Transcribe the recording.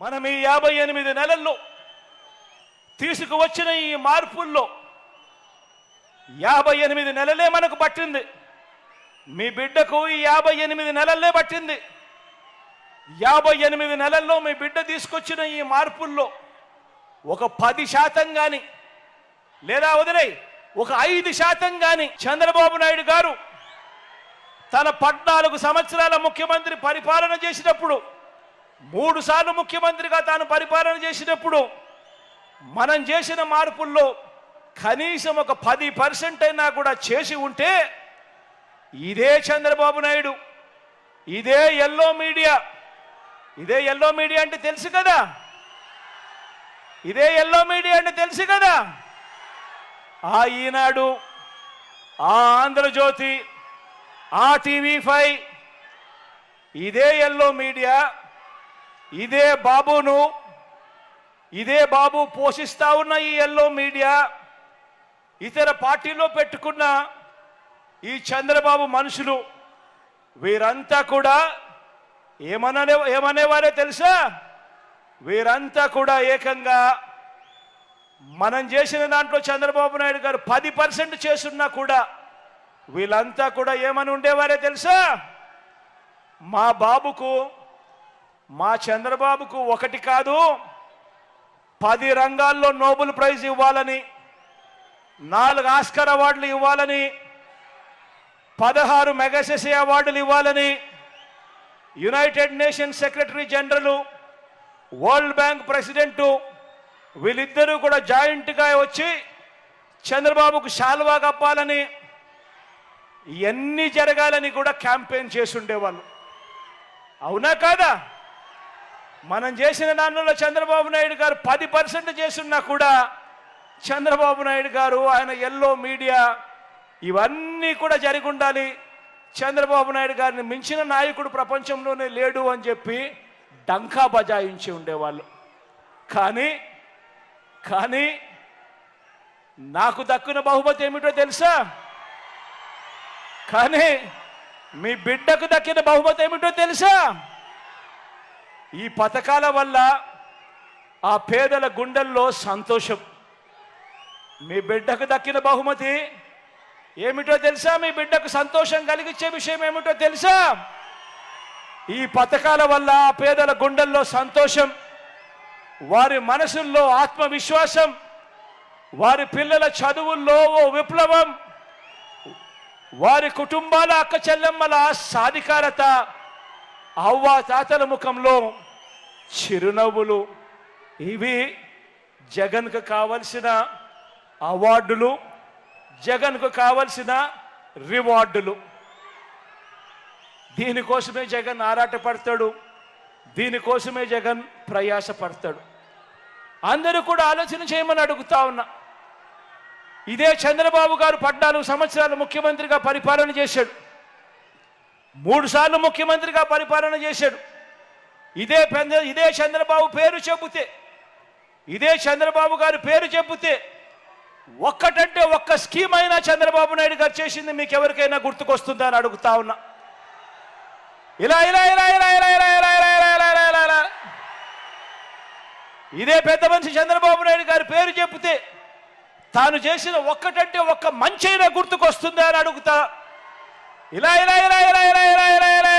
మనం ఈ యాభై ఎనిమిది నెలల్లో తీసుకువచ్చిన ఈ మార్పుల్లో యాభై ఎనిమిది నెలలే మనకు పట్టింది. మీ బిడ్డకు ఈ యాభై ఎనిమిది నెలలే పట్టింది. యాభై ఎనిమిది నెలల్లో మీ బిడ్డ తీసుకొచ్చిన ఈ మార్పుల్లో ఒక పది శాతం కానీ లేదా వదిలే ఒక ఐదు శాతం కానీ చంద్రబాబు నాయుడు గారు తన పద్నాలుగు సంవత్సరాల ముఖ్యమంత్రి పరిపాలన చేసినప్పుడు మూడు సార్లు ముఖ్యమంత్రిగా తాను పరిపాలన చేసినప్పుడు మనం చేసిన మార్పుల్లో కనీసం ఒక పది పర్సెంట్ అయినా కూడా చేసి ఉంటే ఇదే చంద్రబాబు నాయుడు ఇదే ఎల్లో మీడియా. ఇదే ఎల్లో మీడియా అంటే తెలుసు కదా? ఇదే ఎల్లో మీడియా అంటే తెలుసు కదా? ఆ ఈనాడు ఆ ఆంధ్రజ్యోతి ఆ టీవీ ఫైవ్ ఇదే ఎల్లో మీడియా. ఇదే బాబును ఇదే బాబు పోషిస్తా ఉన్న ఈ ఎల్లో మీడియా ఇతర పార్టీలో పెట్టుకున్న ఈ చంద్రబాబు మనుషులు వీరంతా కూడా ఏమననే ఏమనేవారే తెలుసా? వీరంతా కూడా ఏకంగా మనం చేసిన దాంట్లో చంద్రబాబు నాయుడు గారు పది పర్సెంట్ చేస్తున్నా కూడా వీళ్ళంతా కూడా ఏమని ఉండేవారే తెలుసా? మా బాబుకు మా చంద్రబాబుకు ఒకటి కాదు పది రంగాల్లో నోబెల్ ప్రైజ్ ఇవ్వాలని నాలుగు ఆస్కర్ అవార్డులు ఇవ్వాలని పదహారు మెగాసెసీ అవార్డులు ఇవ్వాలని United Nations secretary general World Bank president వీళ్ళిద్దరూ కూడా జాయింట్గా వచ్చి చంద్రబాబుకు శాల్వా కప్పాలని ఇవన్నీ జరగాలని కూడా క్యాంపెయిన్ చేసుండేవాళ్ళు. అవునా కాదా? మనం చేసిన దానిలో చంద్రబాబు నాయుడు గారు పది పర్సెంట్ చేస్తున్నా కూడా చంద్రబాబు నాయుడు గారు ఆయన ఎల్లో మీడియా ఇవన్నీ కూడా జరిగి ఉండాలి చంద్రబాబు నాయుడు గారిని మించిన నాయకుడు ప్రపంచంలోనే లేడు అని చెప్పి డంకా బజాయించి ఉండేవాళ్ళు. కానీ కానీ నాకు దక్కున బహుమతి ఏమిటో తెలుసా? కానీ మీ బిడ్డకు దక్కిన బహుమతి ఏమిటో తెలుసా? ఈ పథకాల వల్ల ఆ పేదల గుండెల్లో సంతోషం. మీ బిడ్డకు దక్కిన బహుమతి ఏమిటో తెలుసా? మీ బిడ్డకు సంతోషం కలిగించే విషయం ఏమిటో తెలుసా? ఈ పథకాల వల్ల ఆ పేదల గుండెల్లో సంతోషం వారి మనసుల్లో ఆత్మవిశ్వాసం వారి పిల్లల చదువుల్లో ఓ విప్లవం వారి కుటుంబాల అక్క చెల్లెమ్మల సాధికారత అవ్వ తాతల ముఖంలో చిరునవ్వులు. ఇవి జగన్కు కావలసిన అవార్డులు జగన్కు కావలసిన రివార్డులు. దీనికోసమే జగన్ ఆరాటపడతాడు దీనికోసమే జగన్ ప్రయాసపడతాడు. అందరూ కూడా ఆలోచన చేయమని అడుగుతా ఉన్నా. ఇదే చంద్రబాబు గారు పద్నాలుగు సంవత్సరాలు ముఖ్యమంత్రిగా పరిపాలన చేశాడు. మూడు సార్లు ముఖ్యమంత్రిగా పరిపాలన చేశాడు ఇదే పెద్ద ఇదే చంద్రబాబు పేరు చెబితే ఇదే చంద్రబాబు గారి పేరు చెబితే ఒక్కటంటే ఒక్క స్కీమ్ అయినా చంద్రబాబు నాయుడు గారు చేసింది మీకు ఎవరికైనా గుర్తుకొస్తుందా అని అడుగుతా ఉన్నా ఇలా ఇలా ఇలా ఇలా ఇలా ఇలా ఇలా ఇలా ఇలా ఇలా ఇలా ఇలా ఇలా ఇదే పెద్ద మనిషి చంద్రబాబు నాయుడు గారి పేరు చెబితే తాను చేసిన ఒక్కటంటే ఒక్క మంచి అయినా గుర్తుకొస్తుందా అని అడుగుతా Irá, irá, irá, irá, irá, irá, irá, irá.